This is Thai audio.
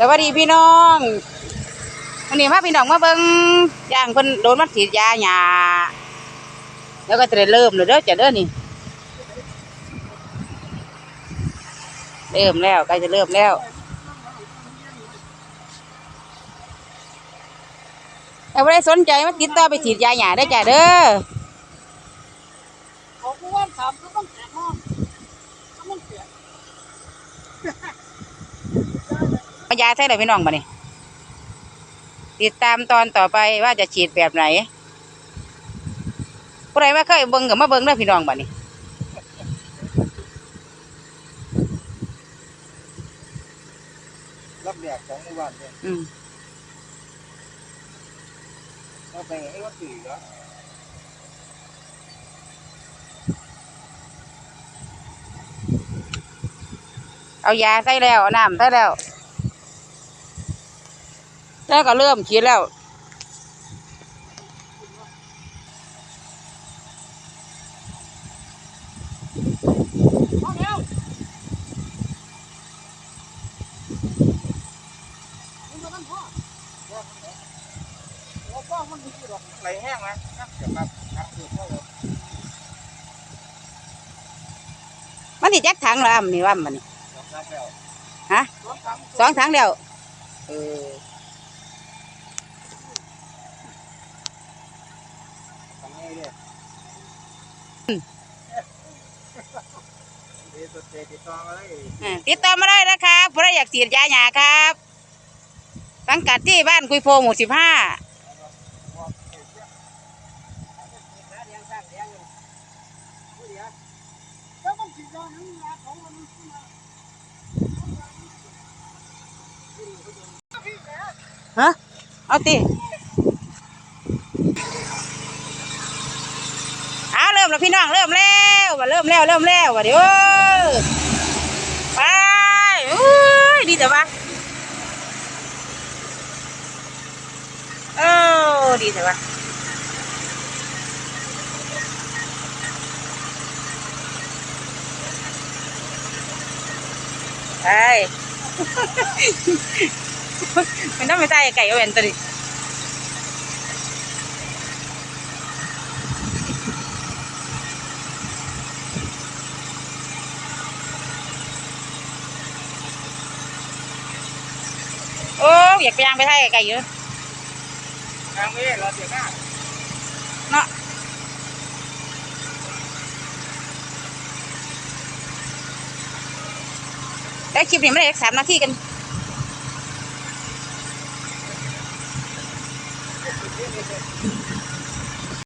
สวัสดีพี่น้องวันนี้พาพี่น้องมาเบิ่งย่างเพิ่นโดนมันฉีดยาหยาแล้วก็จะเริ่มเลยเด้อจะเด้อนี่เริ่มแล้วใกล้จะเริ่มแล้วแต่ไม่ได้สนใจมาติดต่อไปฉีดยาหยาได้จ้ะเด้อขอผู้ว่าถามก็ต้องแกะห้องก็ต้องแกะ มายาใช่เลยพี่น้องมานี่ติดตามตอนต่อไปว่าจะฉีดแบบไหนผู้ใดว่าเคยเบิ่งกับมาเบิ่งเด้อพี่น้องบัดนี้รับแดกของหมู่บ้านเนี่ยอืมเราไปให้วัดสี่แล้วเอายาใส่แล้วเอาน้ำใส่แล้ว แล้วก็เริ่มฉีดแล้วองแล้วมันจะต้องพ่อแล้วก็มันมีหรอกไหลแห้งไหมครับเดี๋ยวครับครับคือพ่อเรามันสิจักถังแล้วอ่ำนี่ว่ามันนี่รับรับแล้วฮะสองทั้งสองถังแล้วเออ ทำไงเนี่ยเดี๋ยวสุดเจติดต่ อ่าติดต่อมาได้นะครับผู้ใดอยากฉีดยาหยาครับสังกัดที่บ้านคุยโพหมู่สิบห้าแล้ยาทั้งยาของมันขึ้นมาฮะเอาติเอาเริ่มแล้วพี่น้องเริ่มแล้ว ว่าเริ่มแล้วเริ่มแล้วว่าเดี๋ยวไปอุ้ยดีแต่ว่าโอ้ดีแต่ว่าไปมันต้องไปใส่ไก่เอาเวนตัวนี้โอ้อยากไปย่างไปใส่ไก่เยอะทางนี้เราเสียหน้าเนาะแล้วคลิปนี้ไม่ได้สามนาทีกันเ